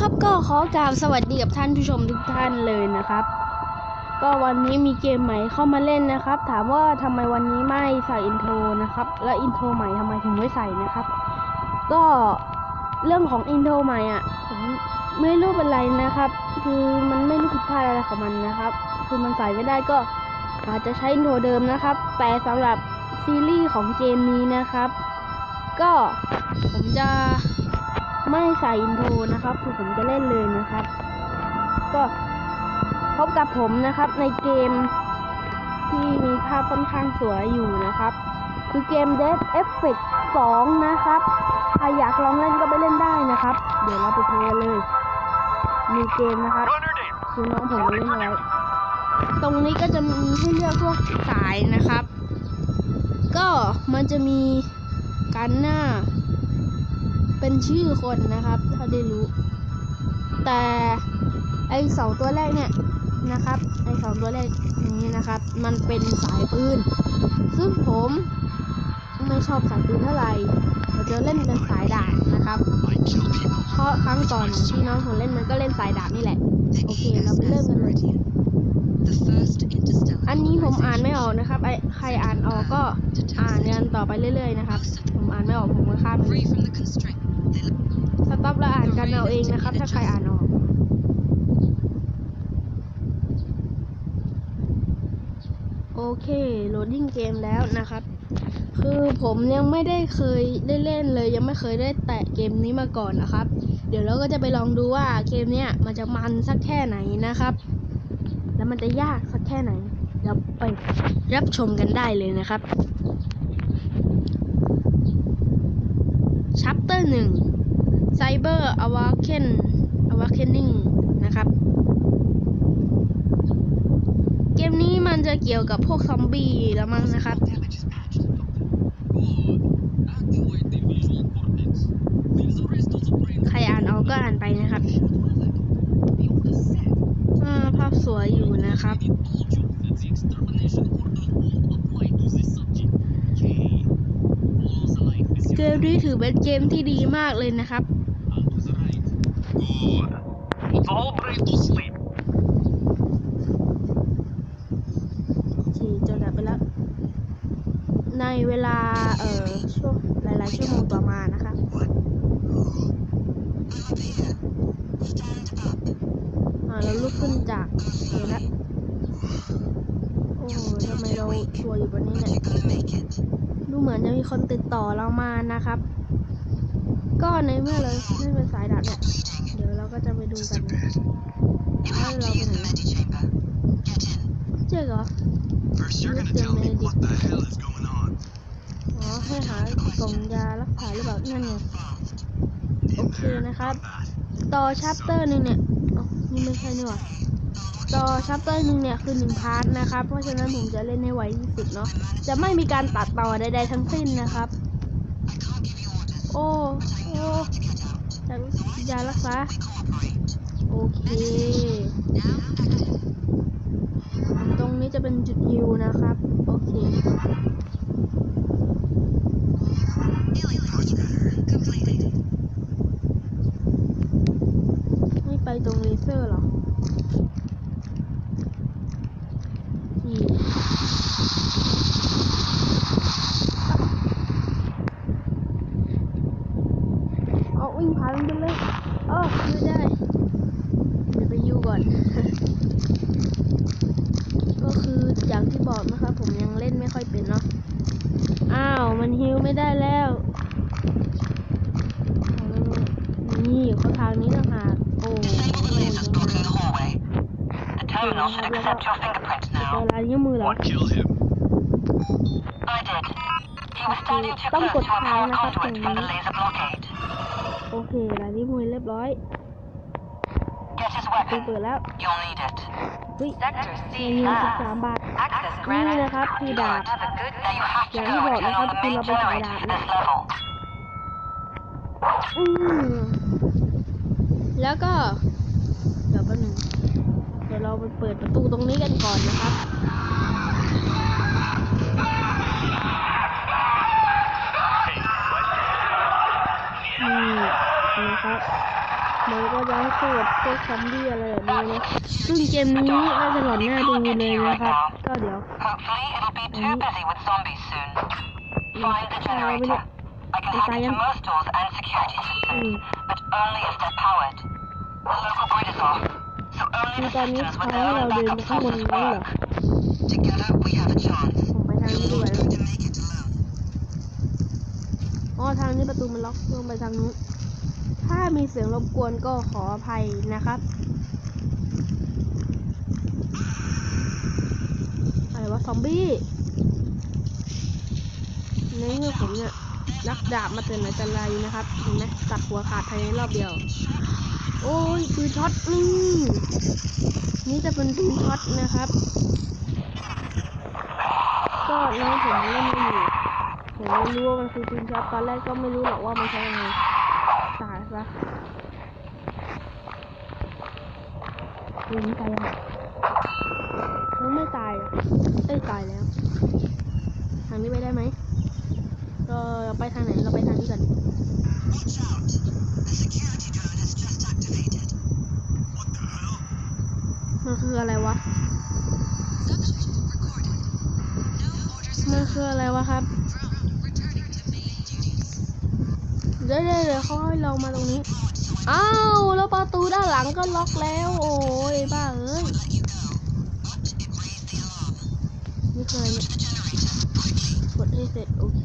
นะครับก็ขอกล่าวสวัสดีกับท่านผู้ชมทุกท่านเลยนะครับ ก็วันนี้มีเกมใหม่เข้ามาเล่นนะครับ ถามว่าทำไมวันนี้ไม่ใส่อินโทรนะครับ และอินโทรใหม่ทำไมถึงไม่ใส่นะครับ ก็เรื่องของอินโทรใหม่อะผมไม่รู้เป็นไรนะครับ คือมันไม่รู้ผิดพลาดอะไรของมันนะครับ คือมันใส่ไม่ได้ก็อาจจะใช้อินโทรเดิมนะครับ แต่สำหรับซีรีส์ของเกมนี้นะครับ ก็ผมจะ ไม่ใส่อินโทรนะครับ คือผมจะเล่นเลยนะครับ ก็พบกับผมนะครับในเกมที่มีภาพค่อนข้างสวยอยู่นะครับ คือเกม Dead Effect 2 นะครับใครอยากลองเล่นก็ไปเล่นได้นะครับ เดี๋ยวเราไปเพลย์เลย มีเกมนะครับคือน้องผมเล่นไว้ตรงนี้ก็จะมีให้เลือกพวกสายนะครับ ก็มันจะมีการหน้า เป็นชื่อคนนะครับ ถ้าได้รู้ แต่ไอสองตัวแรกเนี่ยนะครับ ไอสองตัวแรกนี้นะครับ มันเป็นสายปืน ซึ่งผมไม่ชอบสายปืนเท่าไหร่เราจะเล่นเป็นสายดาบนะครับ เพราะครั้งก่อนที่น้องผมเล่นมันก็เล่นสายดาบนี่แหละ โอเค เราไปเริ่มกันเลย อันนี้ผมอ่านไม่ออกนะครับไอใครอ่านออกก็อ่านกันต่อไปเรื่อยๆนะครับ ผมอ่านไม่ออกผมก็ข้ามไป free from the constraint. They สต็อปแล้วอ่านกันเอาเองนะครับ ถ้าใครอ่านออกโอเคโหลดดิ้งเกมแล้วนะครับ คือผมยังไม่ได้เคยได้เล่นเลย ยังไม่เคยได้แตะเกมนี้มาก่อนนะครับ เดี๋ยวเราก็จะไปลองดูว่าเกมเนี้ยมันจะมันสักแค่ไหนนะครับ แล้วมันจะยากสักแค่ไหน เราไปรับชมกันได้เลยนะครับชัปเตอร์หนึ่งไซเบอร์อวาเคนอวาเคนนิ่งนะครับ เกมนี้มันจะเกี่ยวกับพวกซอมบี้แล้วมั้งนะครับ Damage is patched. Good. Activate the visual cortex. Leave the rest of the brain ใครอ่านออกก็อ่านไปนะครับ Build a set. อ่าภาพสวยอยู่ นะครับ เกมนี้ถือเป็นเกมที่ดีมากเลยนะครับ ที่จะดับไปแล้ว ในเวลา เอ่อ ช่วงหลาย ๆ ชั่วโมงต่อมานะครับ อ่าเราลุกขึ้นจากเดี๋ยวนะโอ้โหทำไมเรา ตัวอยู่บนนี้เนี่ยดูเหมือนจะมีคนติดต่อเรามานะครับ ก็ในเมื่อเราเล่เป็นสายดับเนี่ย เดี๋ยวเราก็จะไปดูกันนะว่าเราไปไหนเจอเหรอ First, you're gonna Mr. tell me Medic. what the hell is going on. อ๋อให้หากล่องยารักษาหรือเปล่านั่นไงโอเคนะครับ ต่อชัปเตอร์หนึ่งเนี่ยอ๋อนี่ไม่ใช่นี่หว่า ต่อชัปเตอร์หนึ่งเนี่ยคือหนึ่งพาร์ทนะครับ เพราะฉะนั้นผมจะเล่นให้ไวที่สุดเนาะ จะไม่มีการตัดต่อใดๆทั้งสิ้นนะครับ โอ้โอ้จากยารักษาโอเค ตรงนี้จะเป็นจุดฮิวนะครับ โอเคไม่ไปตรงเลเซอร์หรอนี่เอาวิ่งผ่านมันไปเลยเออไม่ได้ เดี๋ยวไปยูก่อน ก็คืออย่างที่บอกนะครับ ผมยังเล่นไม่ค่อยเป็นเนาะ อ้าว มันฮิวไม่ได้แล้วเอาแล้วนี่เขาทางนี้ต่างหาก โอ้ Disable the ย lasers blocking the hallway. The terminal should accept your fingerprint เจอ now. ลายนิ้วมือเหรอ What killed him? I did. He was standing too Don't close put to a power time up conduit in from the me. laser blockade. โอเคลายนิ้วมือเรียบร้อย Get his ดู weapon. เปิดแล้ว You'll need it. เฮ้ย Sector ในนี้สิบสามบาท Access นี่นะครับคือดาบ Have a good Now you have to Yeah, go you and got- turn you on the have to main pull up a generator dial. at this level. อืมแล้วก็ เดี๋ยวแป๊บนึงเดี๋ ยวเราไปเปิดประตูตรงนี้กันก่อนนะครับ Hey, what? นี่นะครับมันก็จะให้สู้กับพวกซอมบี้อะไรแบบนี้นะซึ่งเกมนี้น่าจะหลอนหน้าดูเลยนะครับ ก็เดี๋ยว Hopefully, it'll be too busy with zombies soon. Find the generator. I can hack into most doors and security systems, but only if they're powered. The local grid is off, so คือ only ตอน the นี้ systems พา with ให้ their เรา own เดิน backup ไปข้างบน sources นี้เหรอ work. Together, we have a chance. ผมไปทางนี้ดีกว่า to make it alone. อ๋อทางนี้ประตูมันล็อกลงไปทางนู้นถ้ามีเสียงรบกวนก็ขออภัยนะครับอะไรวะซอมบี้ในเมื่อผมเนี่ยรักดาบมาแต่ไหนแต่ไรนะครับเห็นไหมตัดหัวขาดภายในรอบเดียว โอ้ยปืนช็อตนี่นี่จะเป็นปืนช็อตนะครับ ก็น้องผมเล่นไม่อยู่ผมไม่รู้ว่ามันคือปืนช็อตตอนแรกก็ไม่รู้หรอกว่ามันใช้ยังไงตายซะยิงตายอะแล้วไม่ตายเอ้ยตายแล้วทางนี้ไปได้ไหม เราไปทางไหน เราไปทางนี้ก่อน Watch out! The security drone has just activated. What the hell? มันคืออะไรวะ Subject recorded. No orders มันคืออะไรวะครับ drone returning to main duties. เดี๋ยวเดี๋ยวเดี๋ยวเขาให้เรามาตรงนี้ อ้าว แล้วประตูด้านหลังก็ล็อกแล้ว โอ้ยบ้าเอ้ย Let you go, but it raised the alarm. นี่คืออะไรเนี่ย The generator, quickly. กดให้เสร็จ โอเค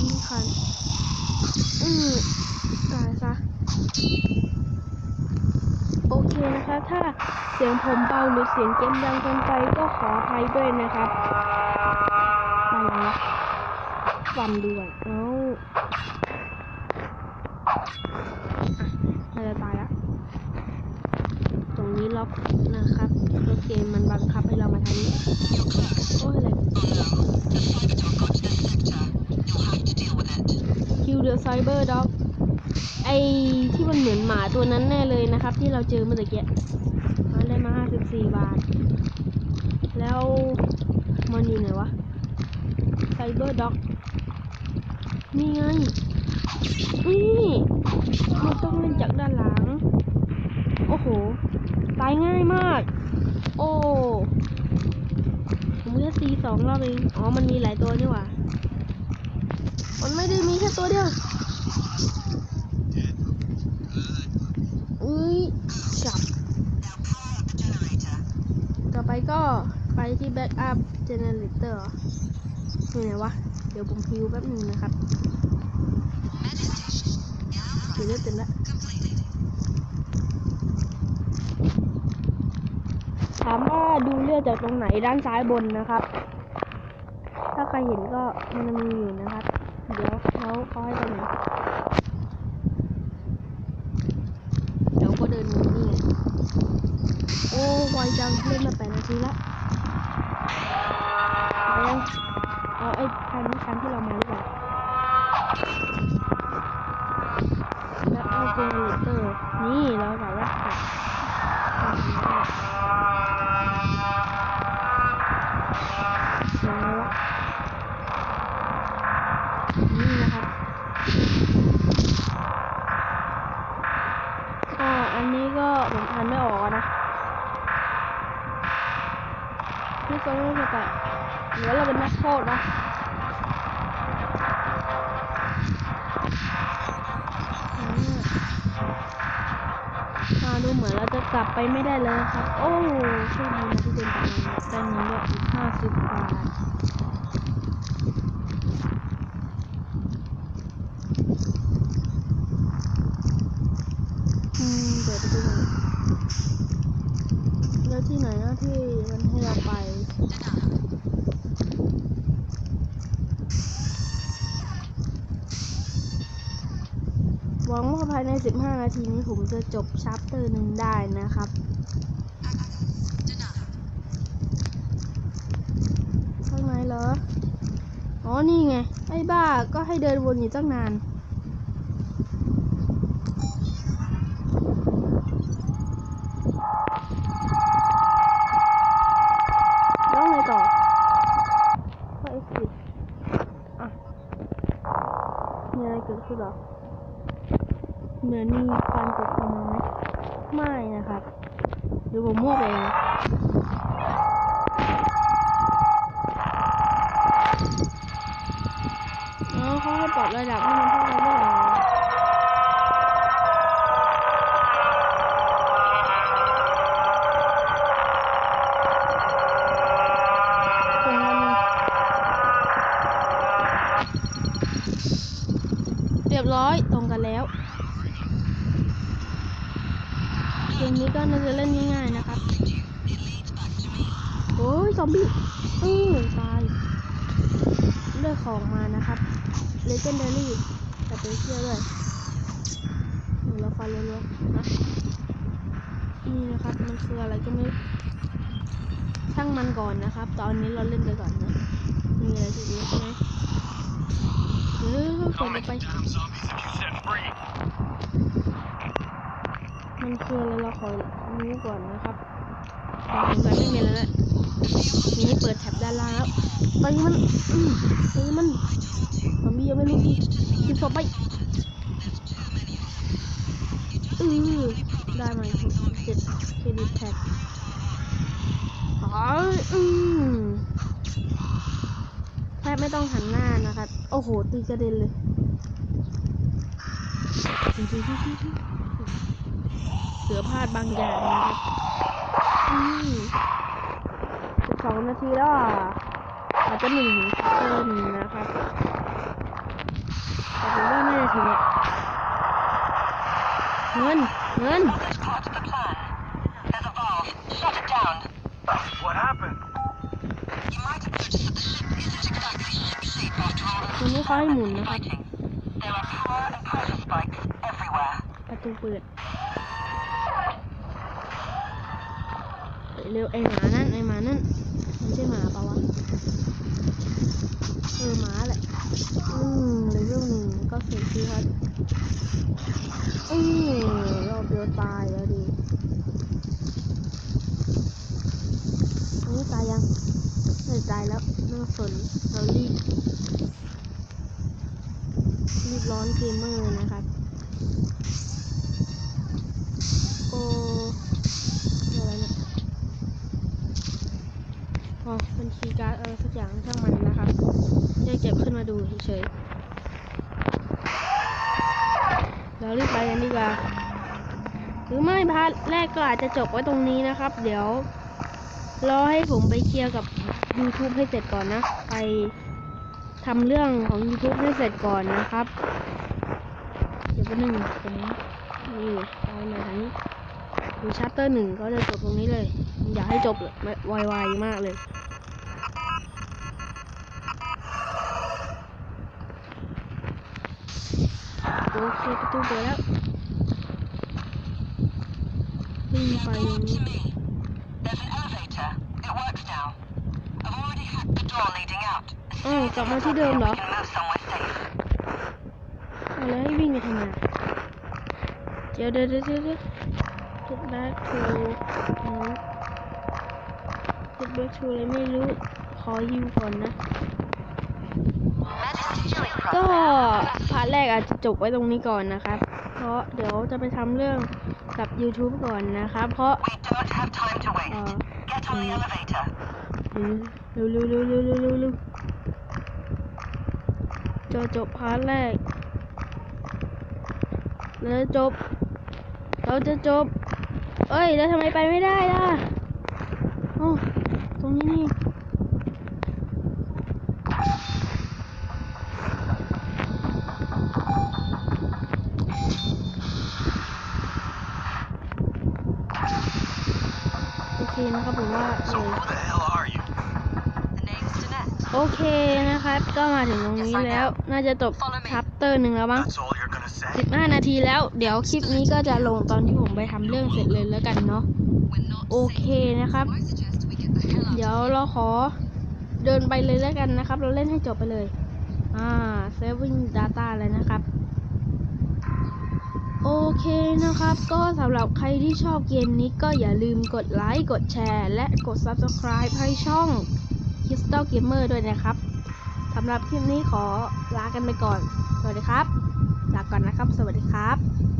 มบี้คันอืมตายซะโอเคนะคะ ถ้าเสียงผมเบาหรือเสียงเกมดังเกินไปก็ขออภัยด้วยนะครับไปแล้วฟันด่วนเอ้าอะเราจะตายแล้วตรงนี้ล็อกนะครับเกมมันบังคับให้เรามาทางนี้โอ้ยอะไร Kill the Cyber Dog ไอที่มันเหมือนหมาตัวนั้นแน่เลยนะครับ ที่เราเจอเมื่อกี้มันได้มา 54 บาท แล้วมันอยู่ไหนวะ Cyber Dog นี่ไง นี่มันต้องเล่นจากด้านหลัง โอ้โห ตายง่ายมาก โอ้ผมแค่ตีสองรอบเอง อ๋อ มันมีหลายตัวนี่หว่า มันไม่ได้มีแค่ตัวเดียวอุ้ยจับ Now power up the generator. ต่อไปก็ไปที่ backup generator อยู่ไหนวะ เดี๋ยวผมพิวแป๊บหนึงนะครับ Meditation. Now เดี๋ยวเลือดเต็มแล้ว completed. ถามว่าดูเลือดจากตรงไหนด้านซ้ายบนนะครับ ถ้าใครเห็นก็มันจะมีอยู่นะครับ เดี๋ยวเขาเขาให้ไปไหนเดี๋ยวก็เดินมานี่ไงโอ้ไวจังเล่นมาแปดนาทีละเอายังเอาไอ้ทางนี้ทางที่เรามา นี่ก็ไม่เข้าใจหรือว่าเราเป็นนักโทษนะมาดูเหมือนเราจะกลับไปไม่ได้เลยครับ โอ้โชคดีนะที่เดินกลับมาได้เงินเยอะอีกห้าสิบบาทอืมเดี๋ยวไปดูหนแล้วที่ไหนนะที่มันให้เราไป Denial. วังว่าภายใน 15 นาทีนี้ผมจะจบชัปเตอร์หนึ่งได้นะครับ ข้างในเหรอ อ๋อ นี่ไง ไอ้บ้า ก็ให้เดินวนอยู่ตั้งนาน แล้วไงต่อ ก็ exit อะ มีอะไรเกิดขึ้นหรอเหมือนมีการกดคอมมไหมไม่นะครับหรือผมมั่วไปเองเขาให้ปรับระดับให้มันเท่ากันไม่เหรอตรงนั้นเรียบร้อยตรงกันแล้ว เกมนี้ก็น่าจะเล่นง่ายๆนะครับ โอ้ยซอมบี้เออตายเลือกของมานะครับ Legendary แต่ไปเชื่อด้วยหนูเราฟันเร็วๆนะนี่นะครับ มันคืออะไรก็ไม่รู้ช่างมันก่อนนะครับ ตอนนี้เราเล่นไปก่อนนะมีอะไรจะดูใช่ไหมหรือเปิดไป Damn zombies if you set free. มันคืออะไรเราขอรู้ก่อนนะครับผมสงสัยไม่มีแล้วแหละที นี้เปิดแท็บด้านล่างแล้วตีมันตอืมตีมันมันมียังไม่รู้อีกกินศพไปอือได้มาอีกเจ็ดเครดิตแท็กอ๋ออืมแทบไม่ต้องหันหน้านะครับ โอ้โห ตีกระเด็นเลยเสือพลาดบางอย่างนะครับอืม สิบสองนาทีแล้วอะอาจจะหนึ่งเกินนะครับแต่ผมว่าน่าจะถึงอะเงินเงิน That's part of the plan. There's a valve. Shut it down. What happened? You might have noticed that the ship isn't exactly ship-shape after all ตรงนี้เขาให้หมุนนะครับ fighting. There are power and pressure spikes everywhere. ประตูเปิดเฮ้ยเร็วไอหมานั่นไอหมานั่นไม่ใช่หมาเปล่าวะเออหมาแหละ อืมเลเวลหนึ่งก็เสียชีวิตอืม ตายแล้วดิอันนี้ตายยังไม่ตายแล้วไม่ต้องสนเรารีบรีบร้อนเกมเมอร์นะครับ โอ้อะไรเนี่ยอ๋อเป็นคีย์การ์ดอะไรสักอย่างช่างมันนะครับจะเก็บขึ้นมาดูเฉยๆเรารีบไปกันดีกว่า รือไม่พาร์ทแรกก็อาจจะจบไว้ตรงนี้นะครับ เดี๋ยว รอให้ผมไปเคลียร์กับ YouTube ให้เสร็จก่อนนะ ไปทำเรื่องของ YouTube ให้เสร็จก่อนนะครับ เดี๋ยวไปหนึ่งตรงนี้นี่ไปหนทางนี้ดูชัปเตอร์หนึ่งก็จะจบตรงนี้เลย อยากให้จบเลยไม่ไวๆมากเลยโอเคประตูเปิดแล้ว วิ่งไปอย่างนี้ There's an elevator. It works now. I've already hacked the door leading out. อ้าวกลับมาที่เดิมเหรอ We can move somewhere safe. เอาแล้วให้วิ่งไปทำไมเดี๋ยวเดี๋ยวเดี๋ยวเดี๋ยวเดี๋ยว get back to อันนี้ get back to อะไรไม่รู้ ขอฮิวก่อนนะ ก็ พาร์ทแรกอาจจะจบไว้ตรงนี้ก่อนนะครับเพ ราะเดี๋ยวจะไปทำเรื่องกับ YouTube ก่อนนะครับเพราะ We don't have time to เอ่ waste. อ Get on the elevator. เร็วเร็วเร็วเร็วเร็วเร็วเร็วจะจบพาร์ทแรกแล้วจบ เราจะจบ เอ้ย แล้วทำไมไปไม่ได้ล่ะ โอ้ ตรงนี้นี่ โอเคนะครับผมว่าเล So ย who the hell are you? The name's Danette. โอเคนะครับ ก็มาถึงตรงนี้แล้ว น่าจะจบชัปเตอร์หนึ่งแล้วบ้าง That's all you're gonna gonna say? 15นาทีแล้ว เดี๋ยวคลิปนี้ก็จะลงตอนที่ผมไปทำเรื่องเสร็จเลยแล้วกันเนาะ โอเคนะครับ เดี๋ยวเราขอเดินไปเลยแล้วกันนะครับ เราเล่นให้จบไปเลย อ่า saving data เลยนะครับ โอเคนะครับ ก็สำหรับใครที่ชอบเกมนี้ก็อย่าลืมกดไลค์ กดแชร์ และกด subscribe ให้ช่อง Crystal Gamer ด้วยนะครับ สำหรับคลิปนี้ขอลากันไปก่อน สวัสดีครับ ลาก่อนนะครับ สวัสดีครับ